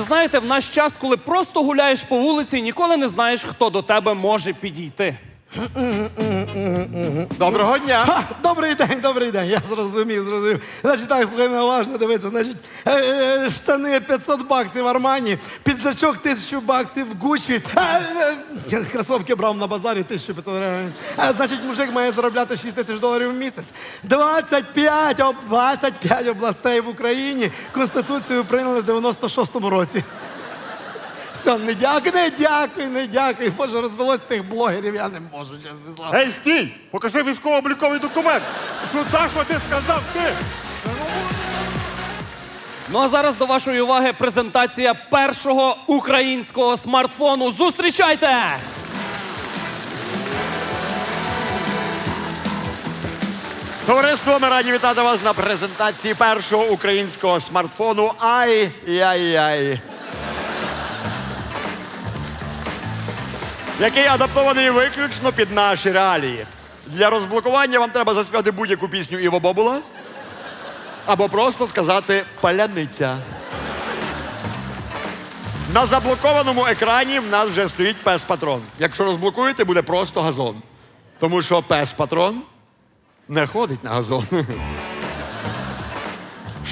Ви знаєте, в наш час, коли просто гуляєш по вулиці, ніколи не знаєш, хто до тебе може підійти. Доброго дня. Ха, добрий день, добрий день. Я зрозумів, зрозумів. Значить, так, слухай мене уважно. Значить, е, е, штани 500 баксів Армані, піджачок 1000 баксів Гуччі. Е, е, кросовки брав на базарі 1500 гривень. Е, значить, мужик має заробляти 6 тисяч доларів в місяць. 25, об- 25 областей в Україні Конституцію прийняли в 96-му році. Все, не дякую, не дякую, не дякую. Боже, розвелось тих блогерів, я не можу, чесне слово. Ей, стій! Покажи військово-обліковий документ. Ну так, що ти сказав ти. Ну а зараз до вашої уваги презентація першого українського смартфону. Зустрічайте! Товариство, ми раді вітати вас на презентації першого українського смартфону. Ай-яй-яй. Який адаптований виключно під наші реалії. Для розблокування вам треба заспівати будь-яку пісню Іво Бобула або просто сказати паляниця. На заблокованому екрані в нас вже стоїть пес-патрон. Якщо розблокуєте, буде просто газон. Тому що пес-патрон не ходить на газон.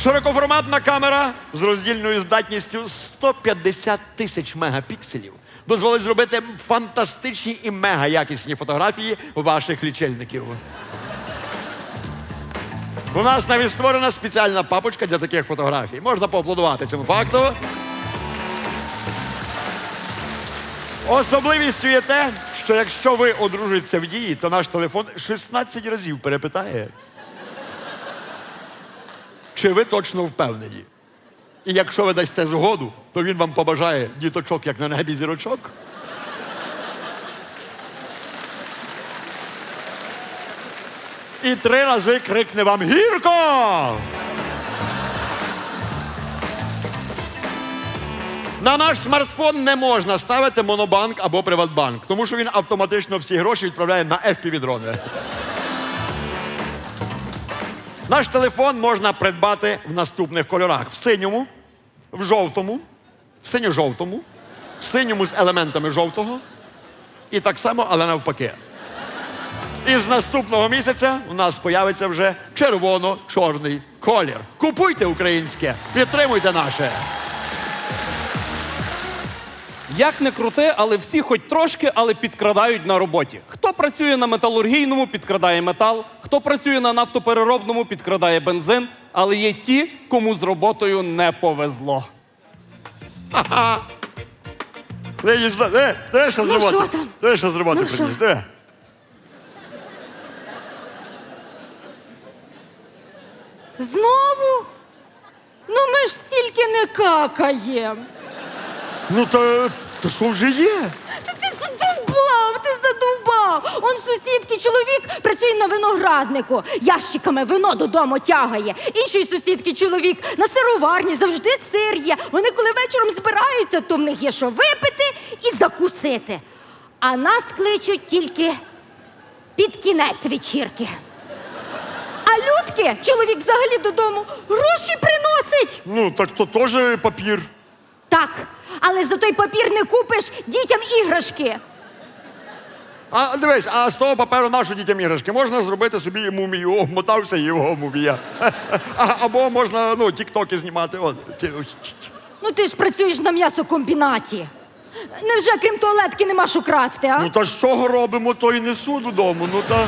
Широкоформатна камера з роздільною здатністю 150 тисяч мегапікселів дозволить зробити фантастичні і мега якісні фотографії ваших лічильників. У нас навіть створена спеціальна папочка для таких фотографій. Можна поаплодувати цьому факту. Особливістю є те, що якщо ви одружуєтеся в дії, то наш телефон 16 разів перепитає. Чи ви точно впевнені? І якщо ви дасте згоду, то він вам побажає діточок, як на небі зірочок. І три рази крикне вам гірко! На наш смартфон не можна ставити монобанк або Приватбанк, тому що він автоматично всі гроші відправляє на FPV-дрони. Наш телефон можна придбати в наступних кольорах: в синьому, в жовтому, в синьо-жовтому, в синьому з елементами жовтого і так само, але навпаки. І з наступного місяця у нас появиться вже червоно-чорний колір. Купуйте українське, підтримуйте наше. Як не крути, але всі хоч трошки, але підкрадають на роботі. Хто працює на металургійному, підкрадає метал, хто працює на нафтопереробному, підкрадає бензин, але є ті, кому з роботою не повезло. Диви, диви, диви, що з Ну, роботи. там? Диви, що з роботи Ну, приніс. Диви. Знову? Ну ми ж стільки не какаєм. Ну то, то що вже є? Та ти задовбав, ти задовбав. Он сусідки чоловік працює на винограднику, ящиками вино додому тягає. Іншої сусідки чоловік на сироварні завжди сир є. Вони коли вечором збираються, то в них є що випити і закусити. А нас кличуть тільки під кінець вечірки. А людки, чоловік взагалі додому гроші приносить. Ну, так то теж папір. Так, але за той папір не купиш дітям іграшки. А дивись, а з того паперу нашу дітям іграшки можна зробити собі мумію, О, мотався його мумія. А, або можна ну, тіктоки знімати. От, ці- Ну ти ж працюєш на м'ясокомбінаті. Невже крім туалетки нема що красти, а? Ну та з чого робимо, то і несу додому. Ну та.